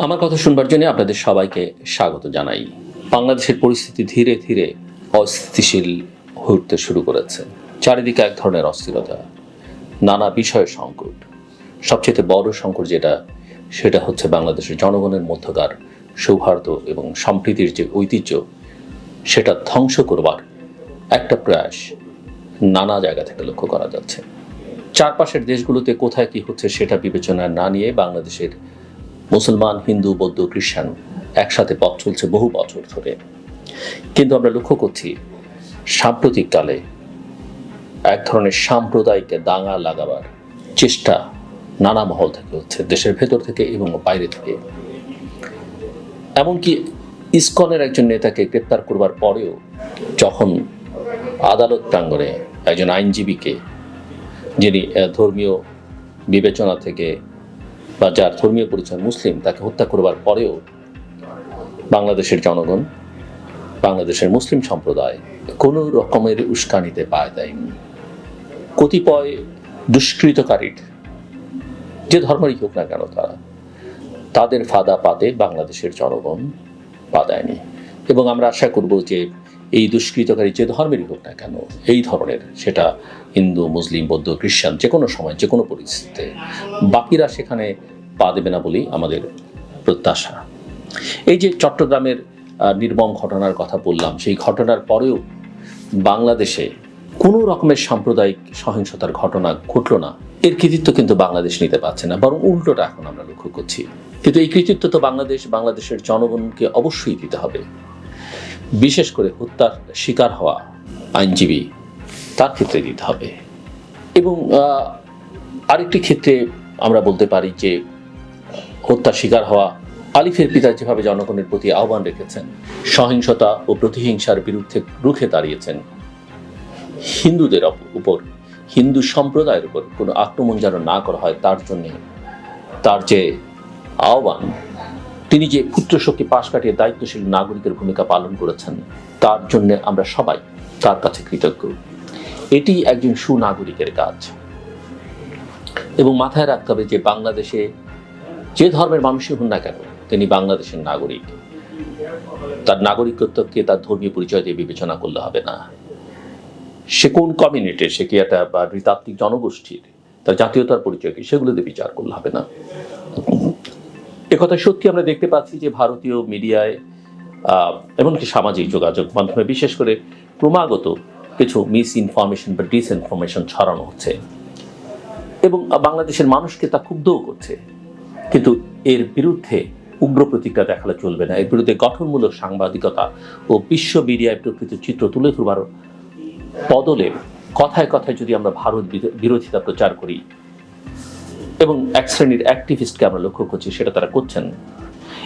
আমার কথা শুনবার জন্য আপনাদের সবাইকে স্বাগত জানাই। বাংলাদেশের পরিস্থিতি ধীরে ধীরে অস্থিতিশীল হয়ে উঠতে শুরু করেছে। চারিদিকে এক ধরনের অস্থিরতা, নানা বিষয়ের সংকট। সবচেয়ে বড় সংকট যেটা, সেটা হচ্ছে বাংলাদেশের জনগণের মধ্যকার সৌহার্দ্য এবং সম্প্রীতির যে ঐতিহ্য, সেটা ধ্বংস করবার একটা প্রয়াস নানা জায়গা থেকে লক্ষ্য করা যাচ্ছে। চারপাশের দেশগুলোতে কোথায় কি হচ্ছে সেটা বিবেচনায় না নিয়ে বাংলাদেশের মুসলমান, হিন্দু, বৌদ্ধ খ্রিস্টান একসাথে পথ চলছে বহু বছর ধরে। কিন্তু আমরা লক্ষ্য করছি সাম্প্রতিককালে এক ধরনের সাম্প্রদায়িক দাঙ্গা লাগাবার চেষ্টা নানা মহল থেকে হচ্ছে, দেশের ভেতর থেকে এবং বাইরে থেকে। এমনকি ইসকনের একজন নেতাকে গ্রেপ্তার করবার পরেও যখন আদালত প্রাঙ্গণে একজন আইনজীবীকে, যিনি ধর্মীয় বিবেচনা থেকে বা যার ধর্মীয় পরিচয় মুসলিম, তাকে হত্যা করবার পরেও বাংলাদেশের জনগণ, বাংলাদেশের মুসলিম সম্প্রদায় কোনো রকমের উস্কানিতে পায় দেয়নি। কতিপয় দুষ্কৃতকারীর, যে ধর্মেরই হোক না কেন তারা, তাদের ফাদা পাতে বাংলাদেশের জনগণ পা দেয়নি। এবং আমরা আশা করব যে এই দুষ্কৃতকারী যে ধর্মেরই হোক না কেন, এই ধরনের সেটা হিন্দু, মুসলিম, বৌদ্ধ, খ্রিস্টান, যে কোনো সময়, যে কোনো পরিস্থিতিতে বাকিরা সেখানে পা দেবে না বলেই আমাদের প্রত্যাশা। এই যে চট্টগ্রামের নির্মম ঘটনার কথা বললাম, সেই ঘটনার পরেও বাংলাদেশে কোনো রকমের সাম্প্রদায়িক সহিংসতার ঘটনা ঘটল না, এর কৃতিত্ব কিন্তু বাংলাদেশ নিতে পারছে না, বরং উল্টোটা এখন আমরা লক্ষ্য করছি। কিন্তু এই কৃতিত্ব তো বাংলাদেশ, বাংলাদেশের জনগণকে অবশ্যই দিতে হবে। বিশেষ করে হত্যার শিকার হওয়া আইনজীবী তার ক্ষেত্রে দিতে হবে। এবং আরেকটি ক্ষেত্রে আমরা বলতে পারি যে হত্যার শিকার হওয়া, আলিফের পিতা যেভাবে জনগণের প্রতি আহ্বান রেখেছেন, সহিংসতা ও প্রতিহিংসার বিরুদ্ধে রুখে দাঁড়িয়েছেন, হিন্দুদের উপর, হিন্দু সম্প্রদায়ের উপর কোনো আক্রমণ যেন না করা হয়, তার জন্যে তার যে আহ্বান তিনি যে পুত্রশক্তি পাশ কাটিয়ে দায়িত্বশীল নাগরিকের ভূমিকা পালন করেছেন, তার জন্য আমরা সবাই তার কাছে কৃতজ্ঞ। এটি একজন সুনাগরিকের কাজ। এবং মাথায় রাখতে হবে যে বাংলাদেশে যে ধর্মের মানুষই হন না কেন, তিনি বাংলাদেশের নাগরিক। তার নাগরিকত্বকে, তার ধর্মীয় পরিচয় দিয়ে বিবেচনা করলে হবে না। সে কোন কমিউনিটির সে কি একটা বা নৃতাত্ত্বিক জনগোষ্ঠীর, তার জাতীয়তার পরিচয় কি, সেগুলো দিয়ে বিচার করলে হবে না। একথা সত্যি আমরা দেখতে পাচ্ছি যে ভারতীয় মিডিয়ায় এমনকি সামাজিক যোগাযোগ মাধ্যমে বিশেষ করে ক্রমাগত কিছু মিস ইনফরমেশন বা ডিস ইনফরমেশন ছড়ানো হচ্ছে। এবং বাংলাদেশের মানুষকে তা ক্ষুব্ধও করছে। কিন্তু এর বিরুদ্ধে উগ্র প্রতিক্রিয়া দেখালে চলবে না। এর বিরুদ্ধে গঠনমূলক সাংবাদিকতা ও বিশ্ব মিডিয়ায় প্রকৃত চিত্র তুলে ধরবার বদলে কথায় কথায় যদি আমরা ভারত বিরো- বিরোধিতা প্রচার করি এবং এক শ্রেণির অ্যাক্টিভিস্টকে আমরা লক্ষ্য করছি, সেটা তারা করছেন।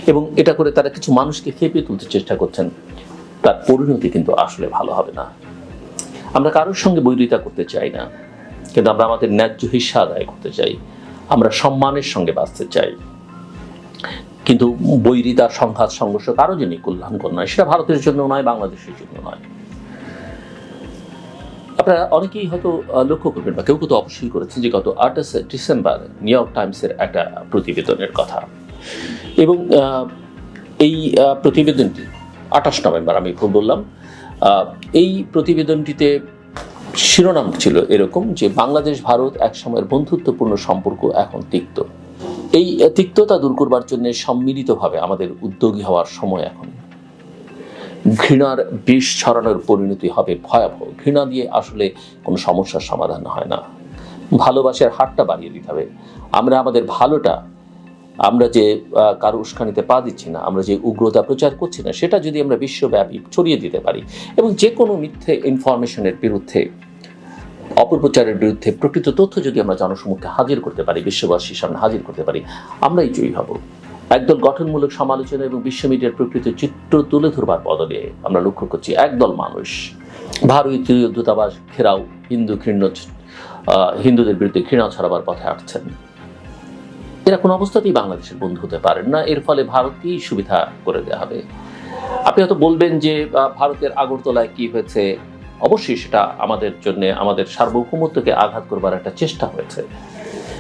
এবং এটা করে তারা কিছু মানুষকে খেপিয়ে তুলতে চেষ্টা করছেন। তার পরিণতি কিন্তু আসলে ভালো হবে না। আমরা কারোর সঙ্গে বৈরিতা করতে চাই না। কিন্তু আমরা আমাদের ন্যায্য হিস্সা আদায় করতে চাই। আমরা সম্মানের সঙ্গে বাঁচতে চাই। কিন্তু বৈরিতা, সংঘাত, সংঘর্ষ কারও জন্যই কল্যাণকর নয়। সেটা ভারতের জন্য নয়, বাংলাদেশের জন্য নয়। আপনারা অনেকেই হয়তো লক্ষ্য করবেন বা কেউ কেউ অবশ্যই করেছেন যে গত আঠাশ ডিসেম্বর নিউ ইয়র্ক টাইমসের একটা প্রতিবেদনের কথা। এবং এই প্রতিবেদনটি আঠাশ নভেম্বর আমি ভুল বললাম এই প্রতিবেদনটিতে শিরোনাম ছিল এরকম যে বাংলাদেশ, ভারত এক সময়ের বন্ধুত্বপূর্ণ সম্পর্ক এখন তিক্ত। এই, তিক্ততা দূর করবার জন্য সম্মিলিতভাবে আমাদের উদ্যোগী হওয়ার সময় এখন। ঘৃণার বিষ ছড়ানোর পরিণতি হবে ভয়াবহ। ঘৃণা দিয়ে আসলে কোনো সমস্যার সমাধান হয় না। ভালোবাসার হাতটা বাড়িয়ে দিতে হবে। আমরা আমাদের ভালোটা, আমরা যে কারও উস্কানিতে পা দিচ্ছি না, আমরা যে উগ্রতা প্রচার করছি না, সেটা যদি আমরা বিশ্বব্যাপী ছড়িয়ে দিতে পারি এবং যে কোনো মিথ্যে ইনফরমেশনের বিরুদ্ধে, অপপ্রচারের বিরুদ্ধে প্রকৃত তথ্য যদি আমরা জনসমক্ষে হাজির করতে পারি, বিশ্ববাসীর সামনে হাজির করতে পারি, আমরাই জয়ী হব। একদল গঠনমূলক সমালোচনা এবং বিশ্ব মিডিয়ার প্রকৃত চিত্র তুলে ধরবার বদলে আমরা লক্ষ্য করছি একদল মানুষ। ভারতীয় দূতাবাস ঘেরাও হিন্দু ঘৃণ্য হিন্দুদের বিরুদ্ধে ঘৃণা ছড়াবার পথে আসছেন। এরা কোনো অবস্থাতেই বাংলাদেশের বন্ধু হতে পারেন না। এর ফলে ভারতকেই সুবিধা করে দেওয়া হবে। আপনি হয়তো বলবেন যে ভারতের আগরতলায় কি হয়েছে? অবশ্যই সেটা আমাদের জন্য, আমাদের সার্বভৌমত্বকে আঘাত করবার একটা চেষ্টা হয়েছে।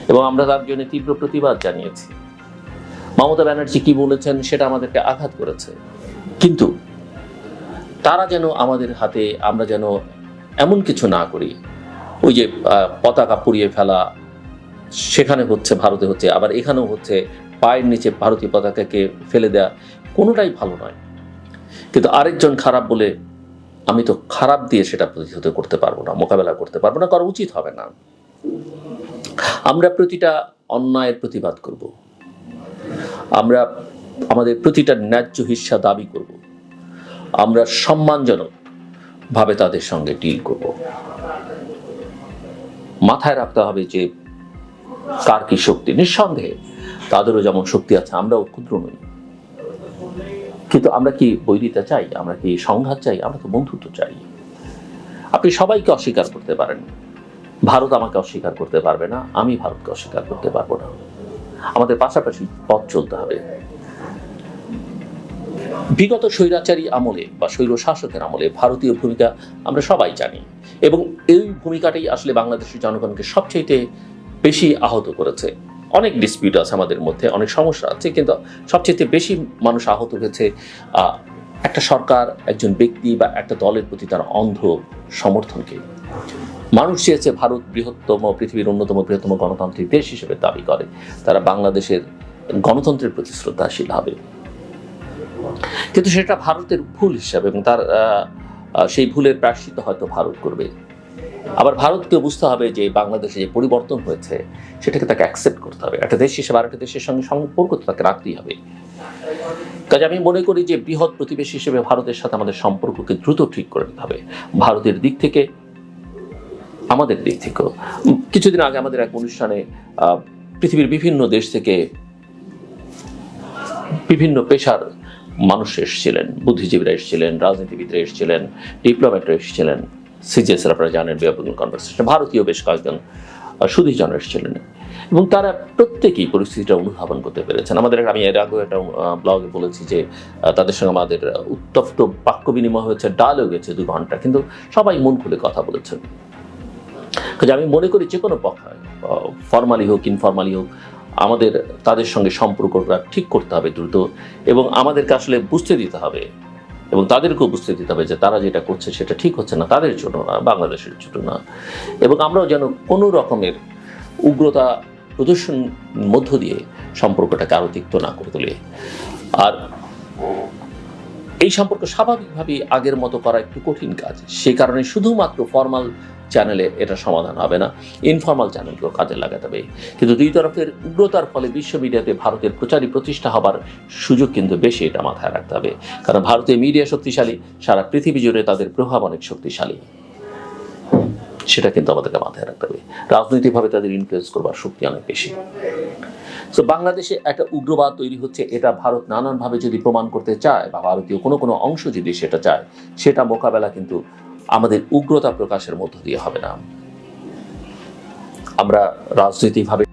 এবং আমরা তার জন্য তীব্র প্রতিবাদ জানিয়েছি। মমতা ব্যানার্জি কি বলেছেন সেটা আমাদেরকে আঘাত করেছে। কিন্তু তারা যেন আমাদের হাতে আমরা যেন এমন কিছু না করি। ওই যে পতাকা পুড়িয়ে ফেলা, সেখানে হচ্ছে ভারতে হচ্ছে, আবার এখানেও হচ্ছে পায়ের নিচে ভারতীয় পতাকাকে ফেলে দেয়া কোনোটাই ভালো নয়। কিন্তু আরেকজন খারাপ বলে আমি তো খারাপ দিয়ে সেটা প্রতিহত করতে পারব না, মোকাবেলা করতে পারব না, করা উচিত হবে না। আমরা প্রতিটা অন্যায়ের প্রতিবাদ করব। আমরা আমাদের প্রতিটা ন্যায্য হিস্সা দাবি করব। আমরা সম্মানজনক ভাবে তাদের সঙ্গে ডিল করব। মাথায় রাখতে হবে যে কার কি শক্তি? নিঃসন্দেহে তাদেরও যেমন শক্তি আছে, আমরাও ক্ষুদ্র নই। কিন্তু আমরা কি বৈরিতা চাই? আমরা কি সংঘাত চাই? আমরা তো বন্ধুত্ব চাই। আপনি সবাইকে অস্বীকার করতে পারেন। ভারত আমাকে অস্বীকার করতে পারবে না, আমি ভারতকে অস্বীকার করতে পারব না। আমাদের পাশাপাশি পথ চলতে হবে। বিগত স্বৈরাচারী আমলে বা স্বৈর শাসকের আমলে ভারতীয় ভূমিকা আমরা সবাই জানি এবং এই ভূমিকাটাই আসলে বাংলাদেশের জনগণকে সবচেয়ে বেশি আহত করেছে। অনেক ডিসপিউট আছে আমাদের মধ্যে, অনেক সমস্যা আছে, কিন্তু সবচেয়ে বেশি মানুষ আহত হয়েছে একটা সরকার, একজন ব্যক্তি বা একটা দলের প্রতি তার অন্ধ সমর্থনকে। মানুষ চেয়েছে ভারত বৃহত্তম, পৃথিবীর অন্যতম বৃহত্তম গণতান্ত্রিক দেশ হিসেবে দাবি করে। তারা বাংলাদেশের গণতন্ত্রের প্রতি শ্রদ্ধাশীল হবে। কিন্তু সেটা ভারতের ভুল হিসাবে এবং তার সেই ভুলের প্রাশ্চিত হয়তো ভারত করবে। আবার ভারতকে বুঝতে হবে যে বাংলাদেশে যে পরিবর্তন হয়েছে, সেটাকে তাকে অ্যাকসেপ্ট করতে হবে। একটা দেশ হিসেবে আরেকটা দেশের সঙ্গে সম্পর্ক তো তাকে রাখতেই হবে। কাজে আমি মনে করি যে বৃহৎ প্রতিবেশী হিসেবে ভারতের সাথে আমাদের সম্পর্ককে দ্রুত ঠিক করে নিতে হবে। ভারতের দিক থেকে আমাদের দিক থেকেও। কিছুদিন আগে আমাদের এক অনুষ্ঠানে পৃথিবীর বিভিন্ন দেশ থেকে বিভিন্ন পেশার মানুষ এসেছিলেন, বুদ্ধিজীবীরা এসেছিলেন, রাজনীতিবিদরা এসেছিলেন, ডিপ্লোম্যাটরা এসেছিলেন সিজিএস আপনারা জানেন বিয়াবুল কনভারসেশন, ভারতীয় বেশ কয়েকজন সুধীজন এসেছিলেন। এবং তারা প্রত্যেকেই পরিস্থিতিটা অনুধাবন করতে পেরেছেন। আমাদের আমি এর আগেও একটা ব্লগে বলেছি যে তাদের সঙ্গে আমাদের উত্তপ্ত বাক্য বিনিময় হয়েছে, ডায়লগ হয়েছে দু ঘণ্টা, কিন্তু সবাই মন খুলে কথা বলেছেন। কাজে আমি মনে করি যে কোনো পক্ষ ফর্মালি হোক ইনফর্মালি হোক, আমাদের, তাদের সঙ্গে সম্পর্কটা ঠিক করতে হবে দ্রুত এবং আমাদেরকে আসলে বুঝতে দিতে হবে এবং তাদেরকেও বুঝতে দিতে হবে যে তারা যেটা করছে সেটা ঠিক হচ্ছে না, তাদের জন্য না, বাংলাদেশের জন্য না এবং আমরাও যেন কোনো রকমের উগ্রতা প্রদর্শন মধ্য দিয়ে সম্পর্কটাকে আরও তিক্ত না করে তোলে। আর এই সম্পর্ক স্বাভাবিকভাবেই আগের মতো করা একটু কঠিন কাজ সেই কারণে শুধুমাত্র ফর্মাল চ্যানেলে এটা সমাধান হবে না। ইনফর্মাল চ্যানেলকেও কাজে লাগাতে হবে। কিন্তু দুই তরফের উগ্রতার ফলে বিশ্ব মিডিয়াতে ভারতের প্রচারী প্রতিষ্ঠা হবার সুযোগ কিন্তু বেশি এটা মাথায় রাখতে হবে। কারণ ভারতীয় মিডিয়া শক্তিশালী, সারা পৃথিবী জুড়ে তাদের প্রভাব অনেক শক্তিশালী। সেটা কিন্তু আমাদেরকে মাথায় রাখতে হবে। রাজনৈতিকভাবে তাদের ইনফ্লুয়েন্স করবার শক্তি অনেক বেশি। তো বাংলাদেশে একটা উগ্রবাদ তৈরি হচ্ছে, এটা ভারত নানানভাবে যদি প্রমাণ করতে চায় বা ভারতীয় কোনো কোনো অংশ যদি সেটা চায়, সেটা মোকাবেলা কিন্তু আমাদের উগ্রতা প্রকাশের মধ্য দিয়ে হবে না। আমরা রাজনৈতিকভাবে